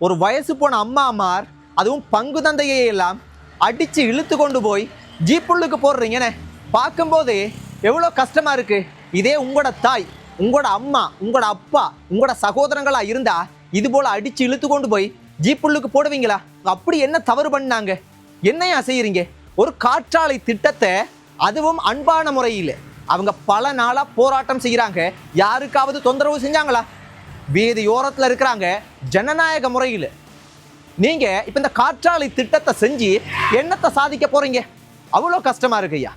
ஒரு வயசு போன அம்மா அம்மார் அதுவும் பங்கு தந்தையை எல்லாம் அடித்து இழுத்து கொண்டு போய் ஜீப்புள்ளுக்கு போடுறீங்கன்னு பார்க்கும்போது எவ்வளோ கஷ்டமாக இருக்குது இதே உங்களோட தாய் உங்களோட அம்மா உங்களோட அப்பா உங்களோட சகோதரங்களாக இருந்தால் இது போல் அடித்து இழுத்து கொண்டு போய் ஜீப்புள்ளுக்கு போடுவீங்களா? அப்படி என்ன தவறு பண்ணாங்க? என்னையா செய்கிறீங்க ஒரு காற்றாலை திட்டத்தை அதுவும் அன்பான முறையில். அவங்க பல நாளாக போராட்டம் செய்கிறாங்க யாருக்காவது தொந்தரவு செஞ்சாங்களா? வீதியோரத்தில் இருக்கிறாங்க ஜனநாயக முறையில். நீங்கள் இப்போ இந்த காற்றாலை திட்டத்தை செஞ்சு என்னத்தை சாதிக்க போகிறீங்க அவ்வளோ கஷ்டமாக இருக்கு ஐயா.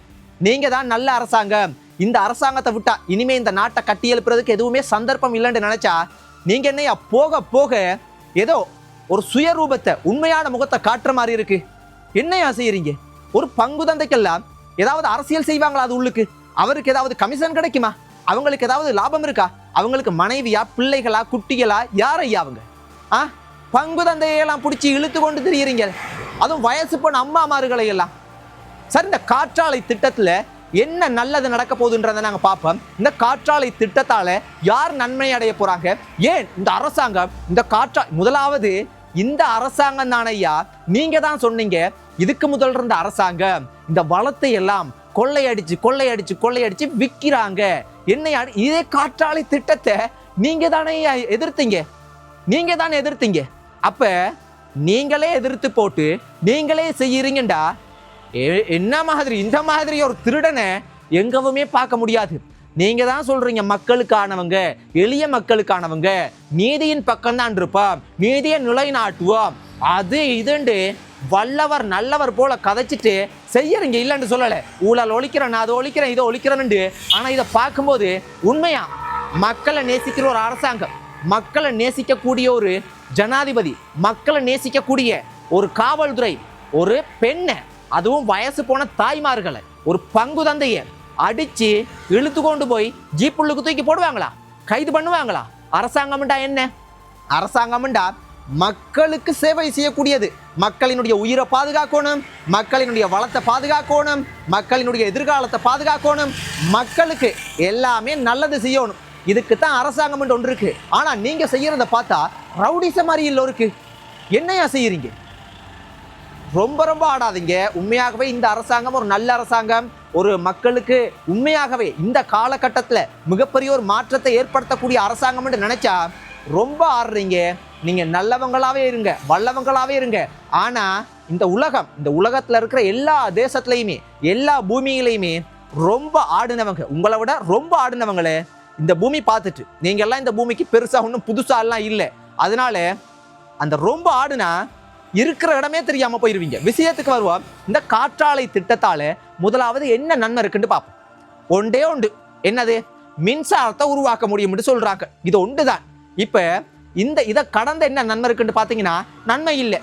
நீங்கள் தான் நல்ல அரசாங்கம். இந்த அரசாங்கத்தை விட்டா இனிமே இந்த நாட்டை கட்டி எழுப்புறதுக்கு எதுவுமே சந்தர்ப்பம் இல்லைன்னு நினச்சா நீங்கள் என்னையா போக போக ஏதோ ஒரு சுயரூபத்தை உண்மையான முகத்தை காட்டுற மாதிரி இருக்கு. என்னையா செய்கிறீங்க ஒரு பங்கு தந்தைக்கெல்லாம் ஏதாவது அரசியல் செய்வாங்களா அது உள்ளுக்கு? அவருக்கு ஏதாவது கமிஷன் கிடைக்குமா? அவங்களுக்கு ஏதாவது லாபம் இருக்கா? அவங்களுக்கு மனைவியா பிள்ளைகளா குட்டிகளா யார் ஐயா அவங்க? ஆ? பங்கு தந்தையெல்லாம் பிடிச்சி இழுத்து கொண்டு திரியுறீங்க. அதுவும் வயசு போன அம்மாமார்களை எல்லாம். சார் இந்த காற்றாலை திட்டத்தில் என்ன நல்லது நடக்க போகுதுன்றதை நாங்கள் பார்ப்போம். இந்த காற்றாலை திட்டத்தால் யார் நன்மை அடைய போகிறாங்க ஏன் இந்த அரசாங்கம் இந்த காற்றா முதலாவது இந்த அரசாங்கம் தானையா நீங்கள் தான் சொன்னீங்க இதுக்கு முதல் இருந்த அரசாங்கம். இந்த வளத்தை எல்லாம் கொள்ளையடிச்சு கொள்ளையடிச்சு கொள்ளையடிச்சு விற்கிறாங்க என்னை இதே காற்றாலை திட்டத்தை நீங்க தானே எதிர்த்தீங்க? நீங்க தானே எதிர்த்தீங்க? அப்ப நீங்களே எதிர்த்து போட்டு நீங்களே செய்யறீங்கடா என்ன மாதிரி இந்த மாதிரி ஒரு திருடனை எங்கவுமே பார்க்க முடியாது. நீங்க தான் சொல்றீங்க மக்களுக்கானவங்க எளிய மக்களுக்கானவங்க நீதியின் பக்கம் தான் இருப்போம் நீதியை நிலைநாட்டுவோம் அது இதுண்டு வல்லவர் நல்லவர் போல கதைச்சிட்டு செய்யறீங்க இல்லைன்னு சொல்லலை. ஊழல் ஒழிக்கிறேன் நான் அதை ஒழிக்கிறேன் இதை ஒழிக்கிறேன்னு ஆனால் இதை பார்க்கும்போது உண்மையா? மக்களை நேசிக்கிற ஒரு அரசாங்கம் மக்களை நேசிக்கக்கூடிய ஒரு ஜனாதிபதி மக்களை நேசிக்கக்கூடிய ஒரு காவல்துறை ஒரு பெண்ணை அதுவும் வயசு போன தாய்மார்களை ஒரு பங்கு தந்தைய அடித்து இழுத்து கொண்டு போய் ஜீப்புள்ளுக்கு தூக்கி போடுவாங்களா? கைது பண்ணுவாங்களா? அரசாங்கம்டா என்ன? அரசாங்கம்டா மக்களுக்கு சேவை செய்யக்கூடியது. மக்களினுடைய உயிரை பாதுகாக்கணும் மக்களினுடைய வளத்தை பாதுகாக்கணும் மக்களினுடைய எதிர்காலத்தை பாதுகாக்கணும். மக்களுக்கு எல்லாமே நல்லது செய்யணும். இதுக்கு தான் அரசாங்கம் ஒன்று இருக்கு. ஆனால் நீங்கள் செய்யறத பார்த்தா ரவுடிச மாதிரி இல்லை இருக்கு என்னையா செய்யறீங்க? ரொம்ப ரொம்ப ஆடாதீங்க. உண்மையாகவே இந்த அரசாங்கம் ஒரு நல்ல அரசாங்கம். ஒரு மக்களுக்கு உண்மையாகவே இந்த காலகட்டத்தில் மிகப்பெரிய ஒரு மாற்றத்தை ஏற்படுத்தக்கூடிய அரசாங்கம்னு நினைச்சா ரொம்ப ஆடுறீங்க. நீங்கள் நல்லவங்களாகவே இருங்க வல்லவங்களாகவே இருங்க. ஆனால் இந்த உலகம் இந்த உலகத்தில் இருக்கிற எல்லா தேசத்துலையுமே எல்லா பூமியிலையுமே ரொம்ப ஆடினவங்க உங்களை விட ரொம்ப ஆடினவங்களே இந்த பூமி பார்த்துட்டு நீங்கள் எல்லாம் இந்த பூமிக்கு பெருசாக ஒன்றும் புதுசாக எல்லாம் இல்லை. அதனால அந்த ரொம்ப ஆடுனா இருக்கிற இடமே தெரியாமல் போயிடுவீங்க விஷயத்துக்கு வருவோம் இந்த காற்றாலை திட்டத்தால் முதலாவது என்ன நன்மை இருக்குன்னு பார்ப்போம். ஒன்றே உண்டு என்னது? மின்சாரத்தை உருவாக்க முடியும்னு சொல்கிறாங்க இது ஒன்று தான் இப்போ இந்த இதை கடந்த என்ன நன்மை இருக்குன்னு பார்த்தீங்கன்னா நன்மை இல்லை.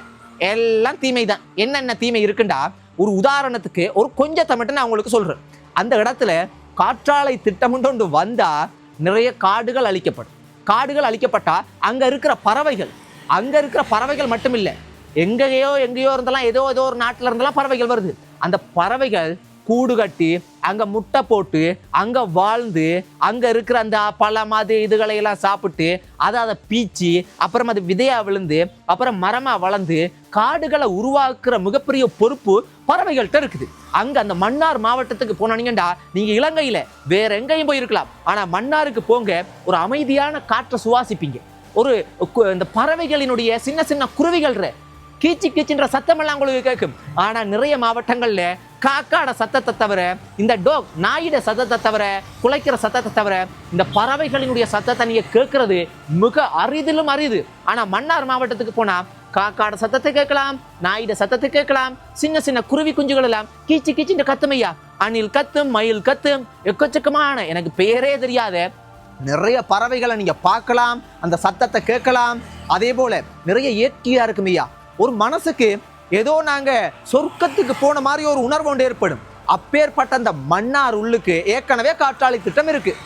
எல்லாம் தீமை தான் என்னென்ன தீமை இருக்குண்டா? ஒரு உதாரணத்துக்கு ஒரு கொஞ்சத்தை மட்டும் நான் உங்களுக்கு சொல்கிறேன் அந்த இடத்துல காற்றாலை திட்டம்னு ஒன்று வந்தால் நிறைய காடுகள் அழிக்கப்படும். காடுகள் அழிக்கப்பட்டால் அங்கே இருக்கிற பறவைகள் அங்கே இருக்கிற பறவைகள் மட்டும் இல்லை. எங்கேயோ எங்கேயோ இருந்தெல்லாம் ஏதோ ஏதோ ஒரு நாட்டில் இருந்தெல்லாம் பறவைகள் வருது. அந்த பறவைகள் கூடு கட்டி அங்கே முட்டை போட்டு அங்கே வாழ்ந்து அங்கே இருக்கிற அந்த பல மாதிரி இதுகளை எல்லாம் சாப்பிட்டு அதை அதை பீச்சி அப்புறம் அது விதையாக விழுந்து அப்புறம் மரமாக வளர்ந்து காடுகளை உருவாக்குற மிகப்பெரிய பொறுப்பு பறவைகள்கிட்ட இருக்குது. அங்கே அந்த மன்னார் மாவட்டத்துக்கு போனீங்கடா நீங்கள் இலங்கையில் வேற எங்கேயும் போயிருக்கலாம். ஆனால் மன்னாருக்கு போங்க ஒரு அமைதியான காற்றை சுவாசிப்பீங்க. ஒரு கு- இந்த பறவைகளினுடைய சின்ன சின்ன குருவிகள் கீச்சு கீச்சுன்ற சத்தமெல்லாம் உங்களுக்கு கேட்கும். ஆனால் நிறைய மாவட்டங்களில் காக்காட சத்தத்தை தவிர இந்த டோக் நாயிட சத்தத்தை தவிர குலைக்கிற சத்தத்தை தவிர இந்த பறவைகளினுடைய சத்தத்தை நீங்க கேட்கறது மிக அரிதிலும் அரிது. ஆனா மன்னார் மாவட்டத்துக்கு போனா காக்காட சத்தத்தை கேட்கலாம் நாயிட சத்தத்தை கேட்கலாம் சின்ன சின்ன குருவி குஞ்சுகள் எல்லாம் கீச்சு கீச்சுன்ற கத்துமையா அணில் கத்தும் மயில் கத்தும் எக்கச்சக்கமான எனக்கு பெயரே தெரியாத. நிறைய பறவைகளை நீங்க பார்க்கலாம் அந்த சத்தத்தை கேட்கலாம். அதே போல நிறைய இயற்கையா இருக்கும் ஐயா. ஒரு மனசுக்கு ஏதோ நாங்கள் சொர்க்கத்துக்கு போன மாதிரி ஒரு உணர்வு ஒன்று ஏற்படும். அப்பேற்பட்ட அந்த மன்னார் உள்ளுக்கு ஏற்கனவே காற்றாலை திட்டம் இருக்கு.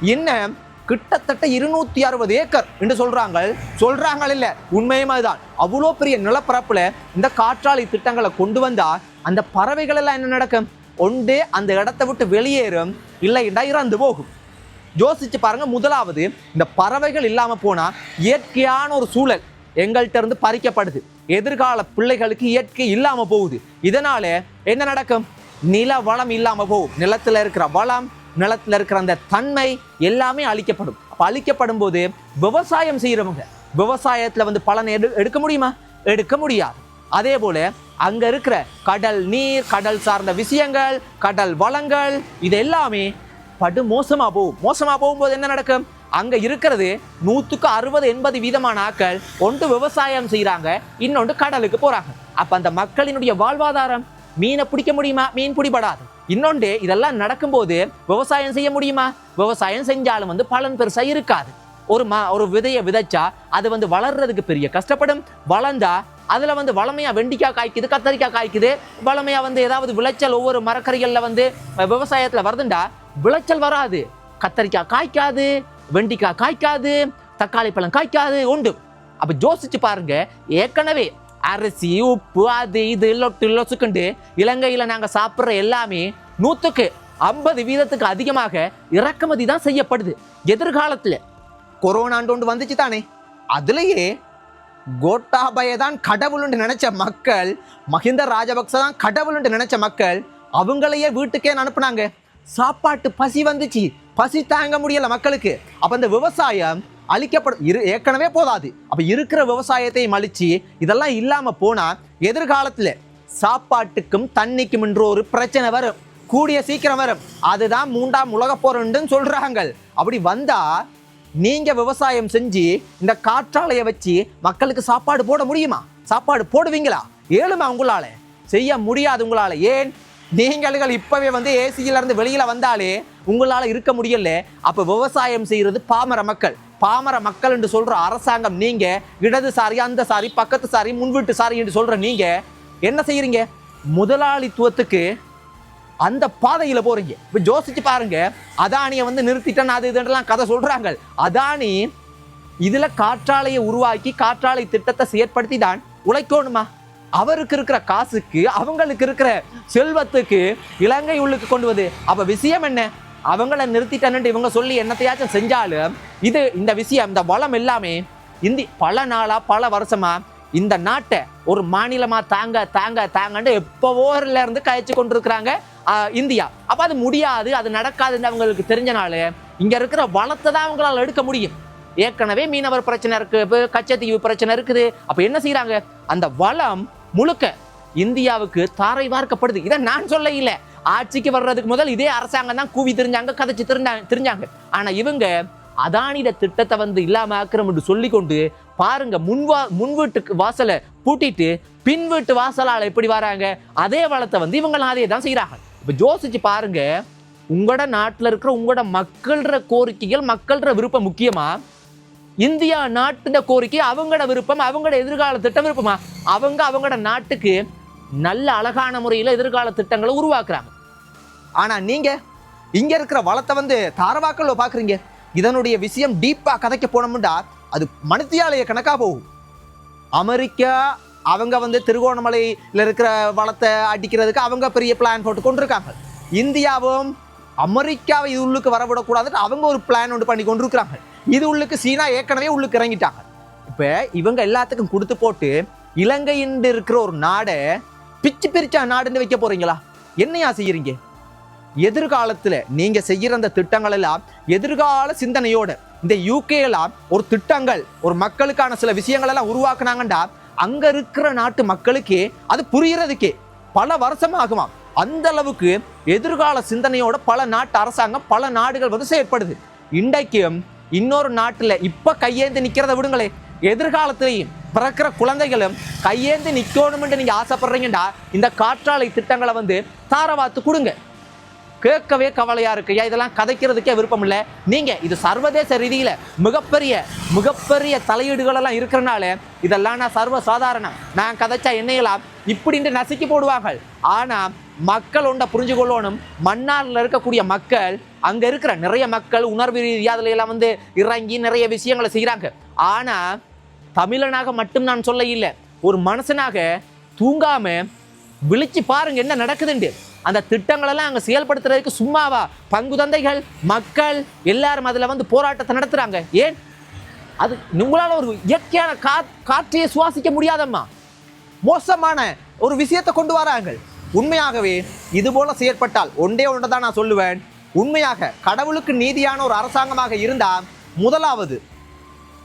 என்ன? கிட்டத்தட்ட இருநூத்தி அறுபது ஏக்கர் என்று சொல்றாங்க சொல்றாங்க இல்ல உண்மையுமே அதுதான். அவ்வளோ பெரிய நிலப்பரப்புல இந்த காற்றாலை திட்டங்களை கொண்டு வந்தா அந்த பறவைகள் எல்லாம் என்ன நடக்கும்? ஒன்றே அந்த இடத்தை விட்டு வெளியேறும் இல்லைண்டா இறந்து போகும். யோசிச்சு பாருங்க முதலாவது இந்த பறவைகள் இல்லாம போனா இயற்கையான ஒரு சூழல் எங்கள்கிட்ட இருந்து பறிக்கப்படுது. எதிர்கால பிள்ளைகளுக்கு இயற்கை இல்லாம போகுது. இதனால என்ன நடக்கும்? நில வளம் இல்லாம போகும். நிலத்துல இருக்கிற வளம் நிலத்துல இருக்கிற அந்த தன்மை எல்லாமே அழிக்கப்படும். அப்போ அழிக்கப்படும் போது விவசாயம் செய்யறவங்க விவசாயத்துல வந்து பலனை எடு எடுக்க முடியுமா? எடுக்க முடியாது. அதே போல அங்க இருக்கிற கடல் நீர் கடல் சார்ந்த விஷயங்கள் கடல் வளங்கள் இது எல்லாமே படு மோசமா போகும். மோசமா போகும்போது என்ன நடக்கும்? அங்க இருக்கிறது நூத்துக்கு அறுபது எண்பது வீதமான ஆட்கள் ஒன்று விவசாயம் செய்கிறாங்க இன்னொன்று கடலுக்கு போறாங்க. அப்ப அந்த மக்களினுடைய வாழ்வாதாரம் மீனை பிடிக்க முடியுமா? மீன் பிடிபடாது. இன்னொன்று இதெல்லாம் நடக்கும்போது விவசாயம் செய்ய முடியுமா? விவசாயம் செஞ்சாலும் வந்து பலன் பெருசாக இருக்காது. ஒரு மா ஒரு விதையை விதைச்சா அது வந்து வளர்றதுக்கு பெரிய கஷ்டப்படும். வளர்ந்தா அதில் வந்து வளமையா வெண்டிக்காய் காய்க்குது கத்தரிக்காய் காய்க்குது. வளமையாக வந்து ஏதாவது விளைச்சல் ஒவ்வொரு மரக்கறிகளில் வந்து விவசாயத்தில் வருதுண்டா? விளைச்சல் வராது. கத்தரிக்காய் காய்க்காது. வெண்டிக்காய் காய்க்காது தக்காளி பழம் காய்க்காது உண்டு. அப்போ யோசிச்சு பாருங்க ஏற்கனவே அரிசி உப்பு அது இது லொட்டு லொசுக்குண்டு இலங்கையில் நாங்கள் சாப்பிட்ற எல்லாமே நூற்றுக்கு ஐம்பது வீதத்துக்கு அதிகமாக இறக்குமதி தான் செய்யப்படுது. எதிர்காலத்தில். கொரோனாண்டு ஒன்று வந்துச்சு தானே? அதுலேயே கோட்டாபய தான் கடவுள்னு நினைச்ச மக்கள் மஹிந்த ராஜபக்ச தான் கடவுள்னு நினைச்ச மக்கள் அவங்களையே வீட்டுக்கே அனுப்புனாங்க. சாப்பாட்டு பசி வந்துச்சு. பசி தாங்க முடியல மக்களுக்கு. அப்ப இந்த விவசாயம் அழிக்கப்படும் இரு ஏற்கனவே போதாது. அப்ப இருக்கிற விவசாயத்தையும் அழிச்சு இதெல்லாம் இல்லாம போனா எதிர்காலத்துல சாப்பாட்டுக்கும் தண்ணிக்கும் என்ற ஒரு பிரச்சனை வரும். கூடிய சீக்கிரம் வரும். அதுதான் மூன்றாம் உலக போறன்னு சொல்றாங்க அப்படி வந்தா நீங்க விவசாயம் செஞ்சு இந்த காற்றாலையை வச்சு மக்களுக்கு சாப்பாடு போட முடியுமா? சாப்பாடு போடுவீங்களா? ஏழுமா உங்களால? செய்ய முடியாது உங்களால. ஏன்? நீங்கள் இப்பவே வந்து ஏசியில இருந்து வெளியில வந்தாலே உங்களால இருக்க முடியல. அப்ப விவசாயம் செய்யறது பாமர மக்கள். பாமர மக்கள் என்று சொல்ற அரசாங்கம் நீங்க இடதுசாரி அந்த சாரி பக்கத்து சாரி முன்வீட்டு சாரி என்று சொல்ற நீங்க என்ன செய்யறீங்க? முதலாளித்துவத்துக்கு அந்த பாதையில போறீங்க. இப்ப யோசிச்சு பாருங்க. அதானியை வந்து நிறுத்திட்டேன்னு அது இதெல்லாம் கதை சொல்றாங்க. அதானி இதுல காற்றாலையை உருவாக்கி காற்றாலை திட்டத்தை செயற்படுத்தி தான் உழைக்கணுமா? அவருக்கு இருக்கிற காசுக்கு அவங்களுக்கு இருக்கிற செல்வத்துக்கு இலங்கை உள்ளுக்கு கொண்டு வந்து அப்போ விஷயம் என்ன? அவங்கள நிறுத்திட்டேன்னு இவங்க சொல்லி என்னத்தையாச்சும் செஞ்சாலும் இது இந்த விஷயம் இந்த வளம் எல்லாமே இந்தி பல நாளாக பல வருஷமாக இந்த நாட்டை ஒரு மாநிலமாக தாங்க தாங்க தாங்கன்னு எப்போவோரில் இருந்து கழிச்சு கொண்டிருக்கிறாங்க இந்தியா. அப்போ அது முடியாது அது நடக்காதுன்னு அவங்களுக்கு தெரிஞ்சனால இங்கே இருக்கிற வளத்தை தான் அவங்களால எடுக்க முடியும். ஏற்கனவே மீனவர் பிரச்சனை இருக்குது கச்சத்தீவு பிரச்சனை இருக்குது. அப்போ என்ன செய்கிறாங்க அந்த வளம் முழுக்க இந்தியாவுக்கு தாரை வார்க்கப்படுது. இதை நான் சொல்ல இல்லை ஆட்சிக்கு வர்றதுக்கு முதல் இதே அரசாங்கம் தான் கூவி தெரிஞ்சாங்க கதைச்சு தெரிஞ்சாங்க தெரிஞ்சாங்க. ஆனா இவங்க அதானிட திட்டத்தை வந்து இல்லாம ஆக்கிரம் என்று சொல்லிக்கொண்டு பாருங்க முன்வா முன் வீட்டுக்கு வாசலை பூட்டிட்டு பின் வீட்டு வாசலால் எப்படி வராங்க? அதே வளத்தை வந்து இவங்களும் அதே தான் செய்யறாங்க இப்ப யோசிச்சு பாருங்க உங்களோட நாட்டுல இருக்கிற உங்களோட மக்கள்ற கோரிக்கைகள் மக்கள்ற விருப்பம் முக்கியமா? இந்தியா நாட்டின கோரிக்கை அவங்களோட விருப்பம் அவங்களோட எதிர்கால திட்டம் விருப்பமா? அவங்க அவங்களோட நாட்டுக்கு நல்ல அழகான முறையில் எதிர்கால திட்டங்களை உருவாக்குறாங்க. ஆனா நீங்க இங்க இருக்கிற வளத்தை வந்து தாரவாக்கல்ல பாக்குறீங்க. இதனுடைய விஷயம் டீப்பா கதைக்க போனோம்டா அது மனுத்தியாலய கணக்கா போகும். அமெரிக்கா அவங்க வந்து திருகோணமலையில் இருக்கிற வளத்தை அடிக்கிறதுக்கு அவங்க பெரிய பிளான் போட்டு கொண்டிருக்காங்க. இந்தியாவும் அமெரிக்காவை இது உள்ளுக்கு வரவிடக்கூடாதுன்னு அவங்க ஒரு பிளான் ஒன்று பண்ணி கொண்டிருக்கிறாங்க. இது உள்ளுக்கு சீனா ஏற்கனவே உள்ளுக்கு இறங்கிட்டாங்க. இப்போ இவங்க எல்லாத்துக்கும் கொடுத்து போட்டு இலங்கைன்னு இருக்கிற ஒரு நாடை பிச்சு பிரிச்சா நாடுன்னு வைக்க போறீங்களா? என்னையா செய்யறீங்க? எதிர்காலத்தில் நீங்க செய்யற அந்த திட்டங்கள் எல்லாம் எதிர்கால சிந்தனையோட இந்த யூகே எல்லாம் ஒரு திட்டங்கள் ஒரு மக்களுக்கான சில விஷயங்கள் எல்லாம் உருவாக்குனாங்கண்டா அங்க இருக்கிற நாட்டு மக்களுக்கு அது புரியறதுக்கே பல வருஷம் ஆகுமா அந்த அளவுக்கு எதிர்கால சிந்தனையோட பல நாட்டு அரசாங்கம் பல நாடுகள் வந்து செயற்படுது. இன்றைக்கும் இன்னொரு நாட்டில் இப்போ கையேந்து நிற்கிறத விடுங்களே. எதிர்காலத்திலையும் பிறக்கிற குழந்தைகளும் கையேந்து நிற்கணும்னு நீங்கள் ஆசைப்படுறீங்கன்னா இந்த காற்றாலை திட்டங்களை வந்து தாரவாத்து கொடுங்க. கேட்கவே கவலையாக இருக்கு. ஐயா இதெல்லாம் கதைக்கிறதுக்கே விருப்பம் இல்லை. நீங்கள் இது சர்வதேச ரீதியில் மிகப்பெரிய மிகப்பெரிய தலையீடுகள் எல்லாம் இருக்கிறனால இதெல்லாம் நான் சர்வ சாதாரணம் நான் கதைச்சா என்னையெல்லாம் இப்படின்ட்டு நசுக்கி போடுவாங்க ஆனால் மக்கள் ஒன்றை புரிஞ்சு கொள்ளணும் மன்னாரில் இருக்கக்கூடிய மக்கள் அங்க இருக்கிற நிறைய மக்கள் உணர்வு ரீதியாக அதுல எல்லாம் வந்து இறங்கி நிறைய விஷயங்களை செய்யறாங்க ஆனா தமிழனாக மட்டும் நான் சொல்ல இல்லை. ஒரு மனுஷனாக தூங்காம விழிச்சு பாருங்க என்ன நடக்குதுண்டு அந்த திட்டங்களெல்லாம் அங்கே செயல்படுத்துறதுக்கு சும்மாவா? பங்கு தந்தைகள் மக்கள் எல்லாரும் அதில் வந்து போராட்டத்தை நடத்துகிறாங்க ஏன்? அது உங்களால் ஒரு இயற்கையான கா காற்றையை சுவாசிக்க முடியாதம்மா. மோசமான ஒரு விஷயத்தை கொண்டு வராங்க. உண்மையாகவே இது போல செயற்பட்டால் ஒன்றே ஒன்று தான் நான் சொல்லுவேன். உண்மையாக கடவுளுக்கு நீதியான ஒரு அரசாங்கமாக இருந்தால் முதலாவது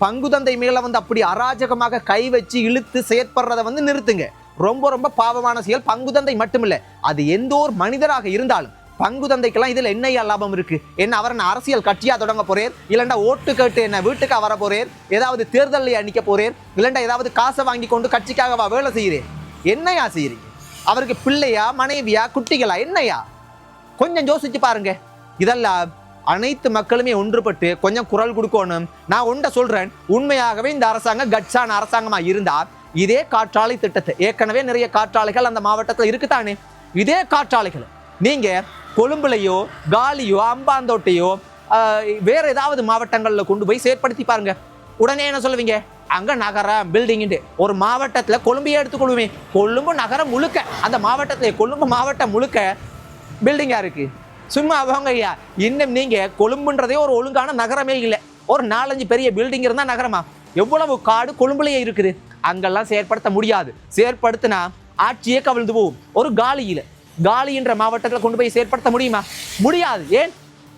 பங்குதந்தை மேல வந்து அப்படி அராஜகமாக கை வச்சு இழுத்து செயற்படுறதை வந்து நிறுத்துங்க. ரொம்ப ரொம்ப பாவமான செயல். பங்குதந்தை மட்டுமில்ல அது எந்த ஒரு மனிதராக இருந்தாலும் பங்குதந்தைக்கெல்லாம் இதில் என்னையா லாபம் இருக்கு? என்ன அவர் என்ன அரசியல் கட்சியாக தொடங்க போறேன்? இல்லைண்டா ஓட்டு கேட்டு என்ன வீட்டுக்கு வர போறேன்? ஏதாவது தேர்தலில் அணிக்க போறேன்? இல்லைண்டா ஏதாவது காசை வாங்கி கொண்டு கட்சிக்காகவா வேலை செய்கிறேன்? என்னையா செய்கிறீங்க? அவருக்கு பிள்ளையா மனைவியா குட்டிகளா என்னையா? கொஞ்சம் யோசிச்சு பாருங்க. இதெல்லாம் அனைத்து மக்களுமே ஒன்றுபட்டு கொஞ்சம் குரல் கொடுக்கணும். நான் ஒன்றை சொல்றேன் உண்மையாகவே இந்த அரசாங்கம் கட்சான அரசாங்கமா இருந்தா இதே காற்றாலை திட்டத்தை ஏற்கனவே நிறைய காற்றாலைகள் அந்த மாவட்டத்தில் இருக்குதானே? இதே காற்றாலைகள் நீங்க கொழும்புலையோ காலியோ அம்பாந்தோட்டையோ வேறு வேற ஏதாவது மாவட்டங்களில் கொண்டு போய் செயற்படுத்தி பாருங்க. உடனே என்ன சொல்லுவீங்க? அங்க நகரம் பில்டிங்ட்டு ஒரு மாவட்டத்தில் கொழும்பையே எடுத்துக்கொள்ளுமே. கொழும்பு நகரம் முழுக்க அந்த மாவட்டத்தில் கொழும்பு மாவட்டம் முழுக்க பில்டிங்காக இருக்குது சும்மா அவங்க ஐயா இன்னும் நீங்கள் கொழும்புன்றதே ஒரு ஒழுங்கான நகரமே இல்லை. ஒரு நாலஞ்சு பெரிய பில்டிங் இருந்தால் நகரமா? எவ்வளவு காடு கொழும்புலையே இருக்குது. அங்கெல்லாம் செயற்படுத்த முடியாது. செயற்படுத்தினா ஆட்சியே கவிழ்ந்து போகும். ஒரு காலியில் காலின்ற மாவட்டத்தில் கொண்டு போய் செயற்படுத்த முடியுமா? முடியாது. ஏன்?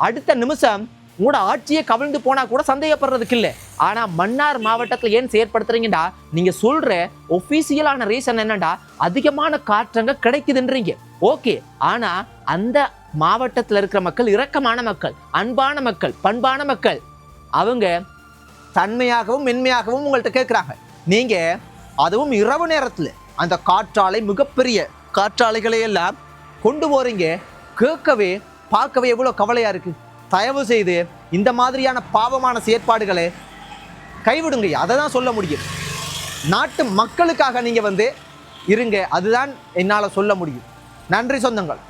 அடுத்த நிமிஷம் உங்களோட ஆட்சியை கவிழ்ந்து போனால் கூட சந்தேகப்படுறதுக்கு இல்லை. ஆனால் மன்னார் மாவட்டத்தில் ஏன் செயற்படுத்துறீங்கடா? நீங்கள் சொல்கிற ஒஃபீஷியலான ரீசன் என்னண்டா அதிகமான காற்றங்க கிடைக்குதுன்றீங்க. ஓகே ஆனால் அந்த மாவட்டத்தில் இருக்கிற மக்கள் இரக்கமான மக்கள் அன்பான மக்கள் பண்பான மக்கள் அவங்க தன்மையாகவும் மென்மையாகவும் உங்கள்கிட்ட கேட்குறாங்க நீங்கள் அதுவும் இரவு நேரத்தில் அந்த காற்றாலை மிகப்பெரிய காற்றாலைகளை எல்லாம் கொண்டு போகிறீங்க கேட்கவே பார்க்கவே எவ்வளோ கவலையாக இருக்குது தயவு செய்து இந்த மாதிரியான பாவமான செயற்பாடுகளை கைவிடுங்க. அதை தான் சொல்ல முடியும். நாட்டு மக்களுக்காக நீங்கள் வந்து இருங்க. அதுதான் என்னால் சொல்ல முடியும். நன்றி சொந்தங்கள்.